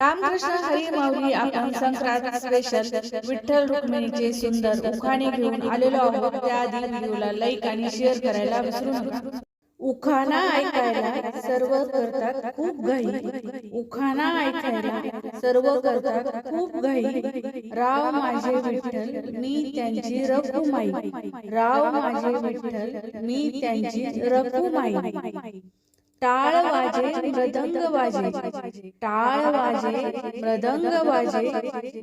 रामकृष्ण हरी माऊली आपण संक्रांत स्पेशल विठ्ठल रुक्मिणीचे सुंदर उखाणे घेऊन आलेलो आहोत. त्याआधी व्हिडिओला लाईक आणि शेअर करायला विसरू नका. उखाणा ऐकायला सर्व करतात खूप घाई. उखाणा ऐकायला सर्व करतात खूप घाई. राव माझे विठ्ठल मी त्यांची रखुमाई राव माझे विठ्ठल मी त्यांची रखुमाई टाळ वाजे मृदंग वाजे. टाळ वाजे मृदंग वाजे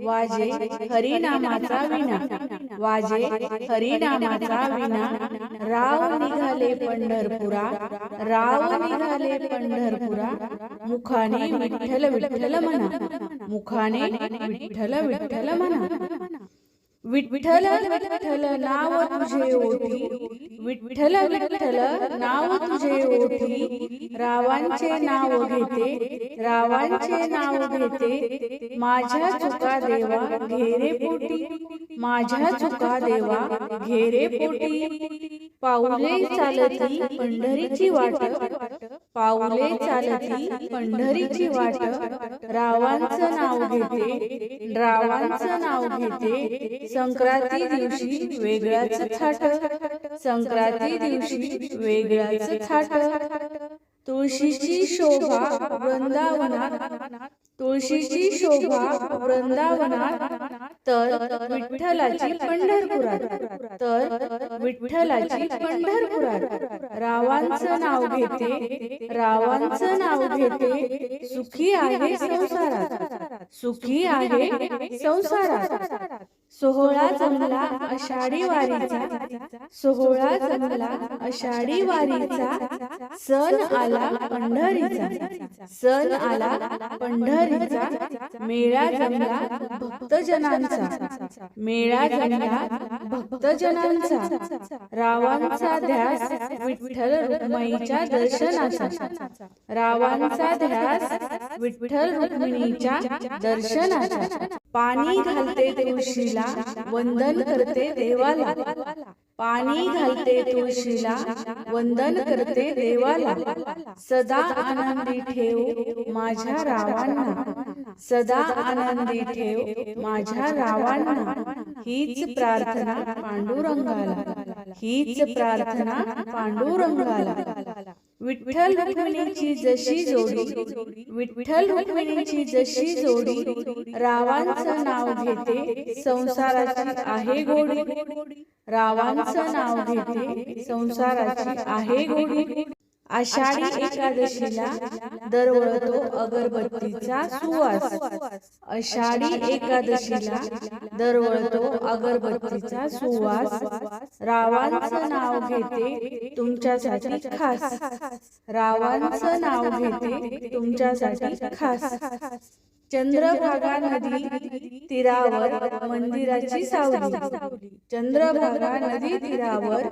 वाजे हरिनामाचा विना. वाजे हरिनामाचा विना. राव निघाले पंढरपुरा. राव निघाले पंढरपुरा. मुखाने विठ्ठल विठ्ठल म्हणा मुखाने विठ्ठल विठ्ठल म्हणा विठ्ठल विठ्ठल नाव तुझे ओठी विठ्ठल विठ्ठल नाव तुझे ओठी रावांचे नाव घेते रावांचे नाव घेते. माझ्या चुका देवा घेरे पोटी. माझ्या चुका देवा घेरे पोटी. पाऊले चालती पंढरीची वाट. पाऊले चालती पंढरीची वाट. रावांचं नाव घेते रावांचं नाव घेते. संक्रांती दिवशी वेगळाच थाट. संक्रांती दिवशी वेगळाच थाट. तुळशीची शोभा वृंदावनात. तुळशीची शोभा वृंदावनात. तर विठ्ठलाची पंढरपुरात. तर विठ्ठलाची पंढरपुरात. रावांचं नाव घेते. रावांचं नाव घेते. सुखी आहे संसारात. सुखी आहे संसारात. सोहळा जमला आषाढी वारीचा. सोहळा जमला आषाढी वारीचा. सण आला पंढरीचा. सण आला पंढरीचा. मेळा जमला भक्तजनांचा. मेळा जमला भक्तजनांचा. रावांचा ध्यास विठ्ठल रुक्माईच्या दर्शनाचा. रावांचा ध्यास विठ्ठल रुक्मिणीच्या दर्शनाचा. पाणी घालते तुळशीला वंदन करते देवाला. पाणी घालते तुळशीला वंदन करते देवाला. सदा आनंदी ठेव माझ्या रावांना. सदा आनंदी ठेव माझ्या रावांना. हीच प्रार्थना पांडुरंगाला. हीच प्रार्थना पांडुरंगाला. विठ्ठल रुक्मिणीची जशी जोडी विठ्ठल रुक्मिणीची जशी जोडी रावांचं नाव घेते संसाराची आहे गोडी. रावांचं नाव घेते संसाराची आहे गोडी. आषाढी एकादशीला दरवळतो अगरबत्तीचा सुवास. आषाढी एकादशीला दरवळतो अगरबत्तीचा सुवास. रावांचं नाव घेते तुमच्यासाठी खास. रावांचं नाव घेते तुमच्यासाठी खास. चंद्रभागा नदी तीरावर मंदिराची सावली. चंद्रभागा नदी तीरावर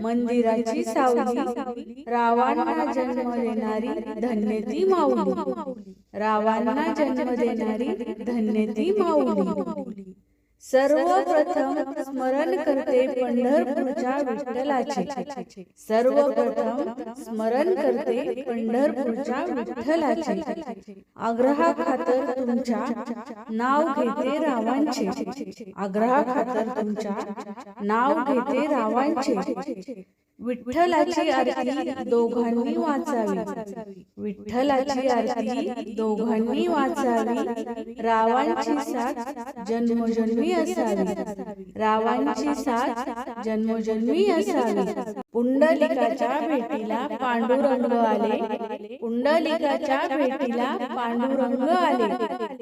मंदिराची सावली. रावांना जन्म देणारी धन्य ती माऊली. रावांना जन्म देणारी धन्य ती माऊली. सर्वप्रथम स्मरण करते पंढरपूरच्या विठ्ठलाचे. सर्वप्रथम स्मरण करते पंढरपूरच्या विठ्ठलाचे. आग्रहा खातर तुमच्या नाव घेते रावांचे. आग्रहा खातर तुमच्या नाव घेते रावांचे. विठ्ठलाची आरती दोघांनी वाचावी. विठ्ठलाची आरती दोघांनी वाचावी. रावांची साथ जन्मजन्मी असावी. रावांची साथ जन्मजन्मी असावी. पुंडलिकाच्या भेटीला पांडुरंग आले. पुंडलिकाच्या भेटीला पांडुरंग आले.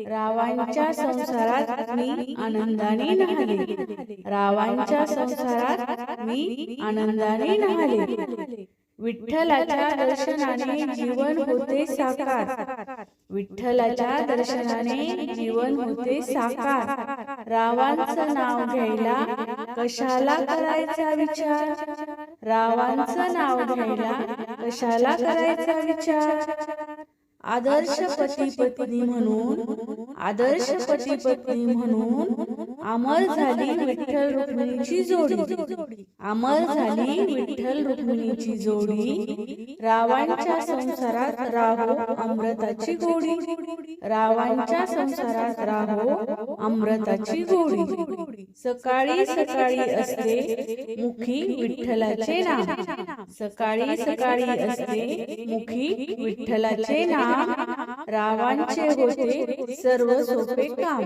रावांच्या संसारात मी आनंदाने नाहले रावांच्या संसारात मी आनंदाने विठ्ठलाच्या दर्शनाने जीवन होते साकार. विठ्ठलाच्या दर्शनाने जीवन होते साकार. रावांचं नाव घ्यायला कशाला करायचा विचार? रावांचं नाव घ्यायला कशाला करायचा विचार? आदर्श पती पत्नी म्हणून आदर्श पती पत्नी म्हणून अमर झाली विठ्ठल रुक्मिणीची जोडी. अमर झाली विठ्ठल रुक्मिणीची जोडी. रावांच्या संसारात राहो अमृताची गोडी. रावांच्या संसारात राहो अमृताची गोडी सकाळी सकाळी असते मुखी विठ्ठलाचे नाम. सकाळी सकाळी असते मुखी विठ्ठलाचे नाम. रावांचे होते सर्व सोपे काम.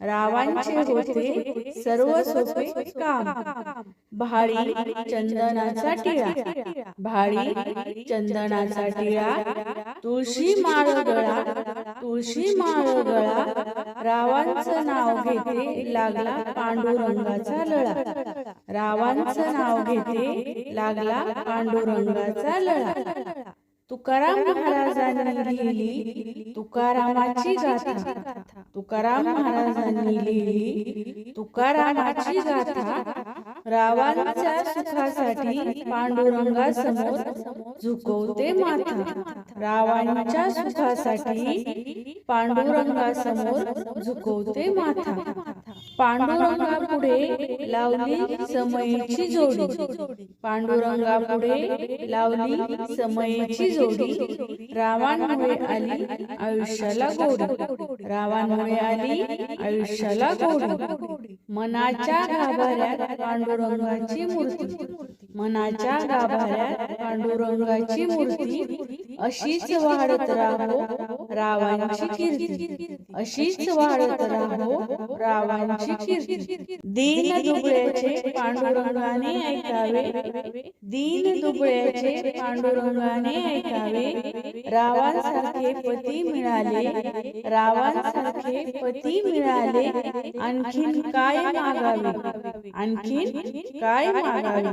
रावांचे होते सर्व सोपे काम. भाळी चंदनाचा टिळा. भाळी चंदनाचा टिळा. तुळशी माळ गळा तुळशी माळ गळा रावांचं नाव घेते लागला पांडुरंगाचा लळा. रावांचं नाव घेते लागला पांडुरंगाचा लळा. तुकाराम महाराजांनी लिहिली तुकारामाची गाथा. तुकाराम महाराजांनी लिहिली तुकारामाची गाथा. रावांच्या सुखासाठी पांडुरंगासमोर झुकवते माथा. रावांच्या सुखासाठी पांडुरंगासमोर झुकवते माथा. पांडुरंगापुढे लावली समयीची जोडी. पांडुरंगापुढे लावली समयीची जोडी. रावांमुळे आली आयुष्याला गोडी. रावांमुळे आली आयुष्याला गोडी. मनाच्या गाभाऱ्यात पांडुरंगाची मूर्ती. मनाच्या गाभाऱ्यात पांडुरंगाची मूर्ती. अशीच वाढत राहो. रावांची कीर्ती. अशीच वाढत राहो रावांची कीर्ती. दीन दुबळ्याचे पांडुरंगाने ऐकावे. दीन दुबळ्याचे पांडुरंगाने ऐकावे. रावांसारखे पती मिळाले. रावांसारखे पती मिळाले. आणखीन काय मागावे? आणखीन काय मागावे?